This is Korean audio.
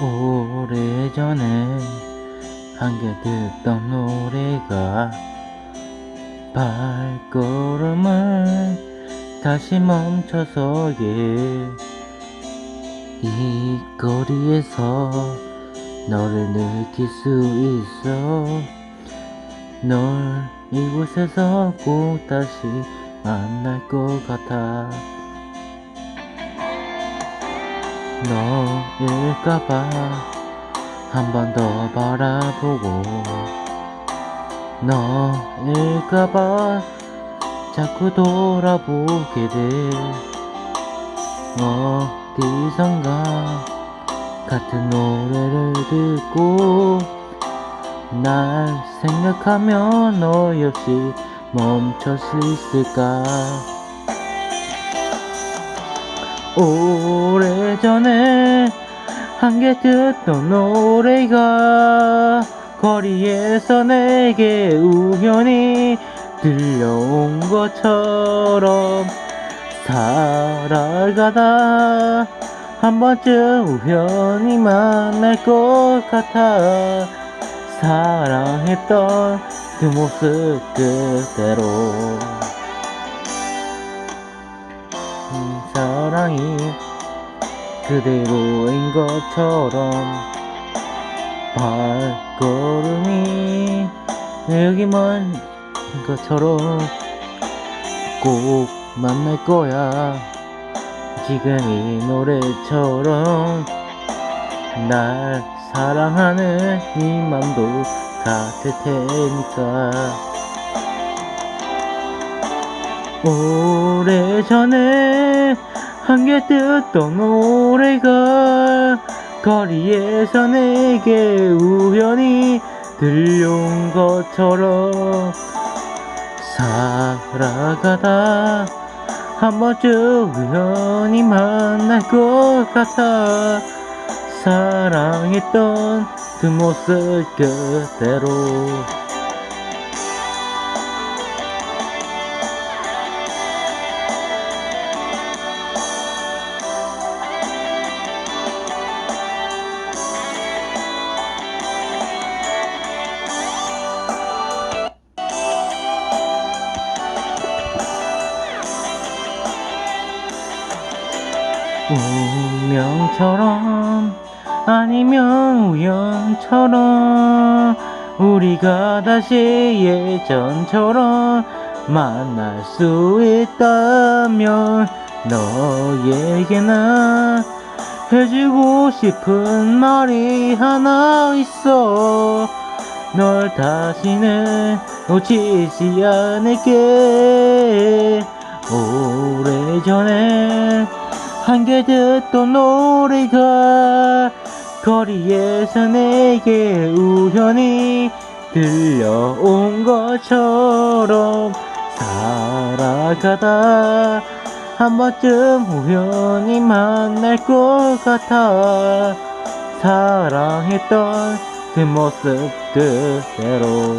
오래전에 함께 듣던 노래가 발걸음을 다시 멈춰서게 이 거리에서 너를 느낄 수 있어. 널 이곳에서 꼭 다시 만날 것 같아 너일까봐 한 번 더 바라보고 너일까봐 자꾸 돌아보게 돼. 어디선가 같은 노래를 듣고 날 생각하면 너 역시 멈출 수 있을까 오래전에 함께 듣던 노래가 거리에서 내게 우연히 들려온 것처럼 살아가다 한 번쯤 우연히 만날 것 같아 사랑했던 그 모습 그대로 사랑이 그대로인 것처럼 발걸음이 여기만 것처럼 꼭 만날 거야. 지금 이 노래처럼 날 사랑하는 이 맘도 같을 테니까. 오래전에 함께 듣던 노래가 거리에서 내게 우연히 들려온 것처럼 살아가다 한 번쯤 우연히 만날 것 같아 사랑했던 그 모습 그대로 운명처럼 아니면 우연처럼 우리가 다시 예전처럼 만날 수 있다면 너에게 나 해주고 싶은 말이 하나 있어. 널 다시는 놓치지 않을게. 오래전에 함께 듣던 노래가 거리에서 내게 우연히 들려온 것처럼 살아가다. 한 번쯤 우연히 만날 것 같아. 사랑했던 그 모습 그대로